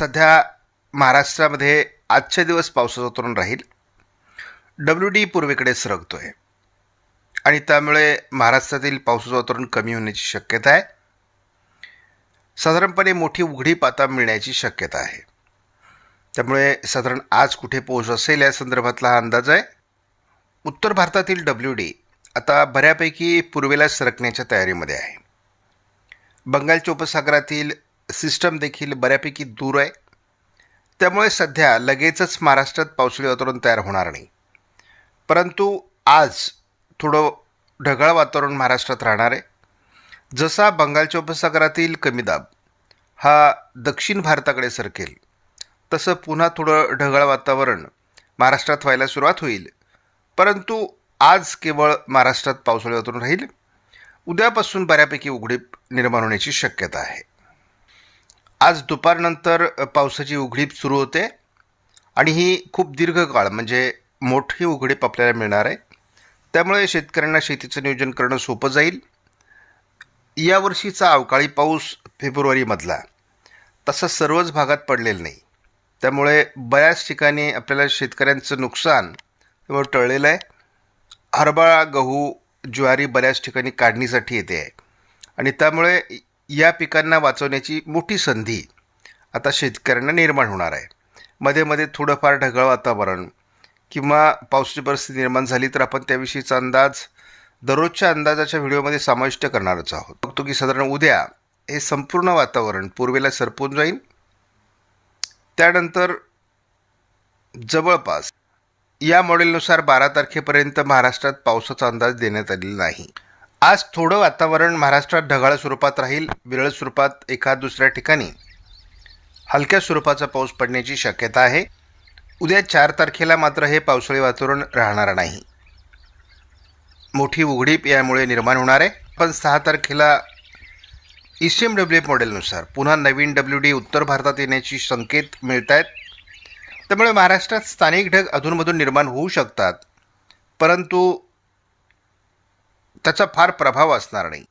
सध्या महाराष्ट्रामध्ये आजचे दिवस पावसाचं वातावरण राहील. डब्ल्यू डी पूर्वेकडे सरकतो आहे आणि त्यामुळे महाराष्ट्रातील पावसाचं वातावरण कमी होण्याची शक्यता आहे. साधारणपणे मोठी उघडी पाता मिळण्याची शक्यता आहे. त्यामुळे साधारण आज कुठे पोहोच असेल या संदर्भातला हा अंदाज आहे. उत्तर भारतातील डब्ल्यू डी आता बऱ्यापैकी पूर्वेला सरकण्याच्या तयारीमध्ये आहे. बंगालच्या उपसागरातील सिस्टम देखील बऱ्यापैकी दूर आहे. त्यामुळे सध्या लगेचच महाराष्ट्रात पावसाळी वातावरण तयार होणार नाही. परंतु आज थोडं ढगाळ वातावरण महाराष्ट्रात राहणार आहे. जसा बंगालच्या उपसागरातील कमी दाब हा दक्षिण भारताकडे सरकेल तसं पुन्हा थोडं ढगाळ वातावरण महाराष्ट्रात व्हायला सुरुवात होईल. परंतु आज केवळ महाराष्ट्रात पावसाळी वातावरण राहील. उद्यापासून बऱ्यापैकी उघडीप निर्माण होण्याची शक्यता आहे. आज दुपारनंतर पावसाची उघडीप सुरू होते आणि ही खूप दीर्घकाळ म्हणजे मोठी उघडीप आपल्याला मिळणार आहे. त्यामुळे शेतकऱ्यांना शेतीचं नियोजन करणं सोपं जाईल. यावर्षीचा अवकाळी पाऊस फेब्रुवारीमधला. तसा सर्वच भागात पडलेला नाही. त्यामुळे बऱ्याच ठिकाणी आपल्याला शेतकऱ्यांचं नुकसान त्यामुळे टळलेलं आहे. हरभरा गहू ज्वारी बऱ्याच ठिकाणी काढणीसाठी येते आहे. आणि त्यामुळे या पिकांना वाचवण्याची मोठी संधी आता शेतकऱ्यांना निर्माण होणार आहे. मध्ये मध्ये थोडंफार ढगाळ वातावरण किंवा पावसाची परिस्थिती निर्माण झाली तर आपण त्याविषयीचा अंदाज दररोजच्या अंदाजाच्या व्हिडिओमध्ये समाविष्ट करणारच आहोत. बघतो की साधारण उद्या हे संपूर्ण वातावरण पूर्वेला सरपून जाईल. त्यानंतर जवळपास या मॉडेलनुसार बारा तारखेपर्यंत महाराष्ट्रात पावसाचा अंदाज देण्यात आलेला नाही. आज थोडं वातावरण महाराष्ट्रात ढगाळ स्वरूपात राहील विरळ स्वरूपात एका दुसऱ्या ठिकाणी. हलक्या स्वरूपाचा पाऊस पडण्याची शक्यता आहे. उद्या चार तारखेला मात्र हे पावसाळी वातावरण राहणार नाही. मोठी उघडीप यामुळे निर्माण होणार आहे. पण सहा तारखेला E C M W F मॉडेलनुसार पुन्हा नवीन डब्ल्यू डी उत्तर भारतात येण्याची संकेत मिळत आहेत त्यामुळे महाराष्ट्रात स्थानिक ढग अधूनमधून निर्माण होऊ शकतात. परंतु त्याचा फार प्रभाव असणार नाही.